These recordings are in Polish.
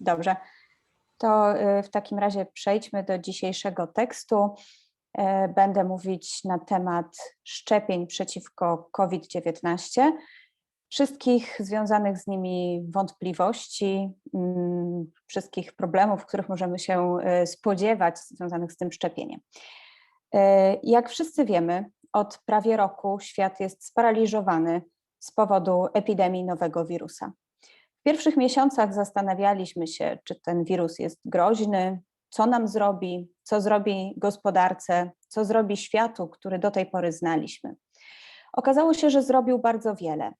Dobrze. To y, w takim razie przejdźmy do dzisiejszego tekstu. E, Będę mówić na temat szczepień przeciwko COVID-19, wszystkich związanych z nimi wątpliwości, mm, wszystkich problemów, których możemy się y, spodziewać związanych z tym szczepieniem. Jak wszyscy wiemy, od prawie roku świat jest sparaliżowany z powodu epidemii nowego wirusa. Pierwszych miesiącach zastanawialiśmy się, czy ten wirus jest groźny, co nam zrobi, co zrobi gospodarce, co zrobi światu, który do tej pory znaliśmy. Okazało się, że zrobił bardzo wiele.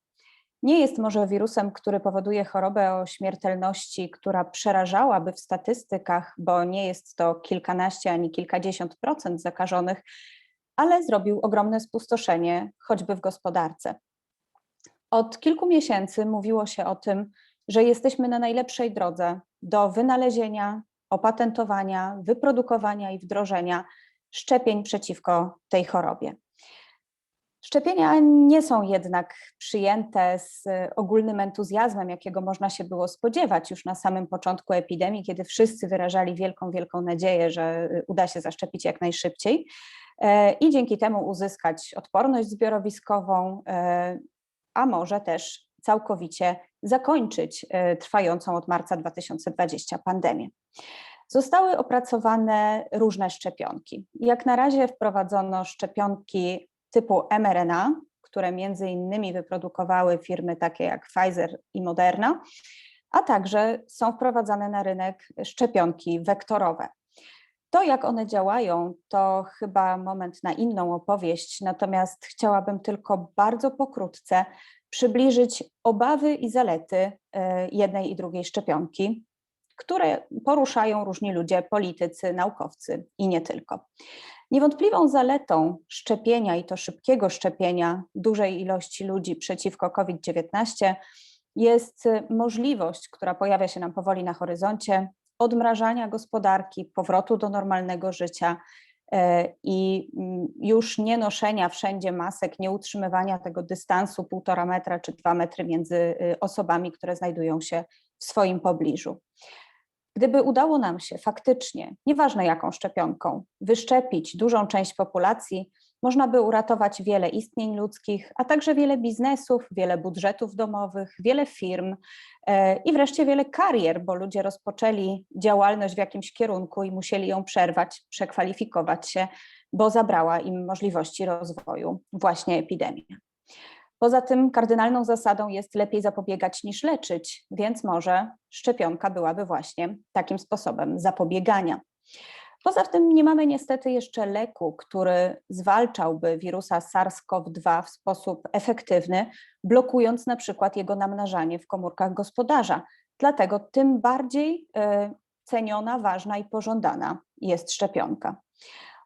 Nie jest może wirusem, który powoduje chorobę o śmiertelności, która przerażałaby w statystykach, bo nie jest to kilkanaście ani kilkadziesiąt procent zakażonych, ale zrobił ogromne spustoszenie, choćby w gospodarce. Od kilku miesięcy mówiło się o tym, że jesteśmy na najlepszej drodze do wynalezienia, opatentowania, wyprodukowania i wdrożenia szczepień przeciwko tej chorobie. Szczepienia nie są jednak przyjęte z ogólnym entuzjazmem, jakiego można się było spodziewać już na samym początku epidemii, kiedy wszyscy wyrażali wielką, wielką nadzieję, że uda się zaszczepić jak najszybciej e, i dzięki temu uzyskać odporność zbiorowiskową, e, a może też całkowicie zakończyć e, trwającą od marca 2020 pandemię. Zostały opracowane różne szczepionki. Jak na razie wprowadzono szczepionki typu mRNA, które między innymi wyprodukowały firmy takie jak Pfizer i Moderna, a także są wprowadzane na rynek szczepionki wektorowe. To, jak one działają, to chyba moment na inną opowieść, natomiast chciałabym tylko bardzo pokrótce przybliżyć obawy i zalety e, jednej i drugiej szczepionki, które poruszają różni ludzie, politycy, naukowcy i nie tylko. Niewątpliwą zaletą szczepienia i to szybkiego szczepienia dużej ilości ludzi przeciwko COVID-19 jest możliwość, która pojawia się nam powoli na horyzoncie, odmrażania gospodarki, powrotu do normalnego życia e, i mm, już nie noszenia wszędzie masek, nie utrzymywania tego dystansu półtora metra czy dwa metry między y, osobami, które znajdują się w swoim pobliżu. Gdyby udało nam się faktycznie, nieważne jaką szczepionką, wyszczepić dużą część populacji, można by uratować wiele istnień ludzkich, a także wiele biznesów, wiele budżetów domowych, wiele firm e, i wreszcie wiele karier, bo ludzie rozpoczęli działalność w jakimś kierunku i musieli ją przerwać, przekwalifikować się, bo zabrała im możliwości rozwoju właśnie epidemia. Poza tym kardynalną zasadą jest lepiej zapobiegać niż leczyć, więc może szczepionka byłaby właśnie takim sposobem zapobiegania. Poza tym nie mamy niestety jeszcze leku, który zwalczałby wirusa SARS-CoV-2 w sposób efektywny, blokując na przykład jego namnażanie w komórkach gospodarza. Dlatego tym bardziej y, ceniona, ważna i pożądana jest szczepionka.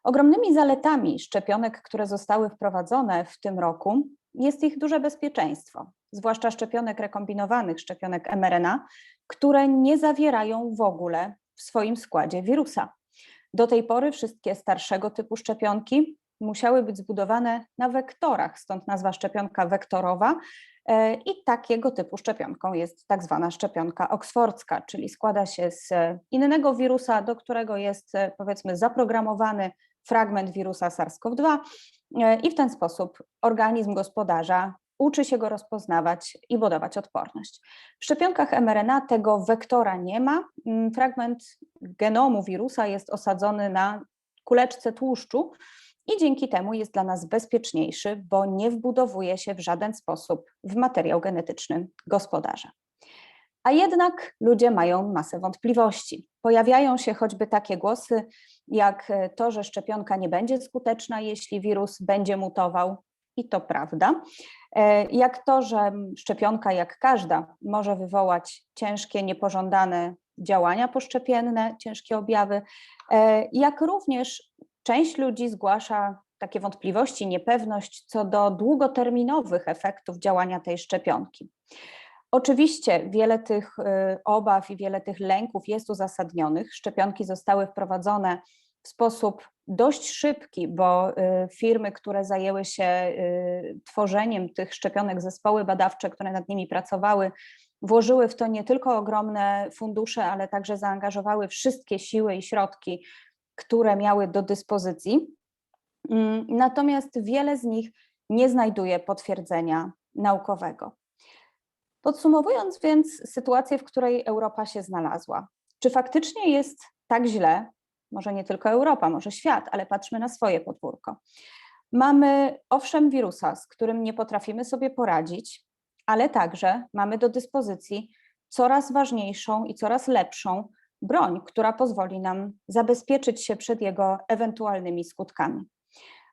Ogromnymi zaletami szczepionek, które zostały wprowadzone w tym roku, jest ich duże bezpieczeństwo, zwłaszcza szczepionek rekombinowanych, szczepionek mRNA, które nie zawierają w ogóle w swoim składzie wirusa. Do tej pory wszystkie starszego typu szczepionki musiały być zbudowane na wektorach, stąd nazwa szczepionka wektorowa. E, I takiego typu szczepionką jest tak zwana szczepionka oksfordzka, czyli składa się z innego wirusa, do którego jest e, powiedzmy zaprogramowany fragment wirusa SARS-CoV-2 e, i w ten sposób organizm gospodarza uczy się go rozpoznawać i budować odporność. W szczepionkach mRNA tego wektora nie ma. Mm, fragment genomu wirusa jest osadzony na kuleczce tłuszczu i dzięki temu jest dla nas bezpieczniejszy, bo nie wbudowuje się w żaden sposób w materiał genetyczny gospodarza. A jednak ludzie mają masę wątpliwości. Pojawiają się choćby takie głosy, jak to, że szczepionka nie będzie skuteczna, jeśli wirus będzie mutował, i to prawda. E, jak to, że szczepionka, jak każda, może wywołać ciężkie, niepożądane działania poszczepienne, ciężkie objawy, e, jak również część ludzi zgłasza takie wątpliwości, niepewność co do długoterminowych efektów działania tej szczepionki. Oczywiście wiele tych y, obaw i wiele tych lęków jest uzasadnionych. Szczepionki zostały wprowadzone w sposób dość szybki, bo y, firmy, które zajęły się y, tworzeniem tych szczepionek, zespoły badawcze, które nad nimi pracowały, włożyły w to nie tylko ogromne fundusze, ale także zaangażowały wszystkie siły i środki, które miały do dyspozycji. Mm, Natomiast wiele z nich nie znajduje potwierdzenia naukowego. Podsumowując więc sytuację, w której Europa się znalazła, czy faktycznie jest tak źle, może nie tylko Europa, może świat, ale patrzmy na swoje podwórko. Mamy owszem wirusa, z którym nie potrafimy sobie poradzić, ale także mamy do dyspozycji coraz ważniejszą i coraz lepszą broń, która pozwoli nam zabezpieczyć się przed jego ewentualnymi skutkami.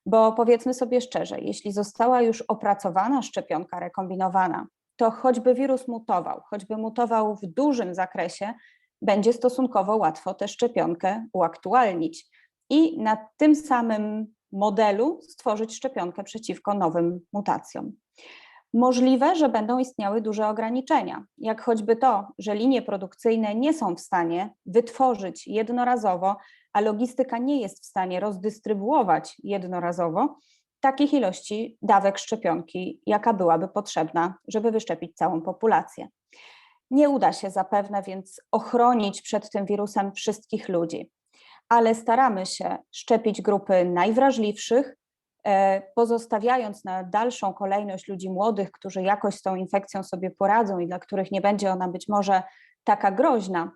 Bo powiedzmy sobie szczerze, jeśli została już opracowana szczepionka rekombinowana, to choćby wirus mutował, choćby mutował w dużym zakresie, będzie stosunkowo łatwo tę szczepionkę uaktualnić i na tym samym modelu stworzyć szczepionkę przeciwko nowym mutacjom. Możliwe, że będą istniały duże ograniczenia, jak choćby to, że linie produkcyjne nie są w stanie wytworzyć jednorazowo, a logistyka nie jest w stanie rozdystrybuować jednorazowo takich ilości dawek szczepionki, jaka byłaby potrzebna, żeby wyszczepić całą populację. Nie uda się zapewne więc ochronić przed tym wirusem wszystkich ludzi, ale staramy się szczepić grupy najwrażliwszych, e, pozostawiając na dalszą kolejność ludzi młodych, którzy jakoś z tą infekcją sobie poradzą i dla których nie będzie ona być może taka groźna,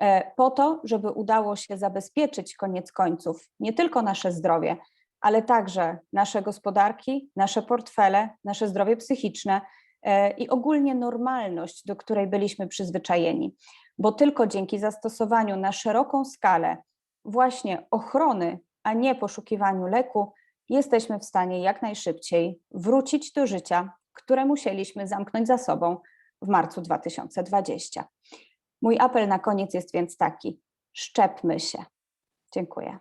e, po to, żeby udało się zabezpieczyć koniec końców nie tylko nasze zdrowie, ale także nasze gospodarki, nasze portfele, nasze zdrowie psychiczne i ogólnie normalność, do której byliśmy przyzwyczajeni. Bo tylko dzięki zastosowaniu na szeroką skalę właśnie ochrony, a nie poszukiwaniu leku, jesteśmy w stanie jak najszybciej wrócić do życia, które musieliśmy zamknąć za sobą w marcu 2020. Mój apel na koniec jest więc taki: szczepmy się. Dziękuję.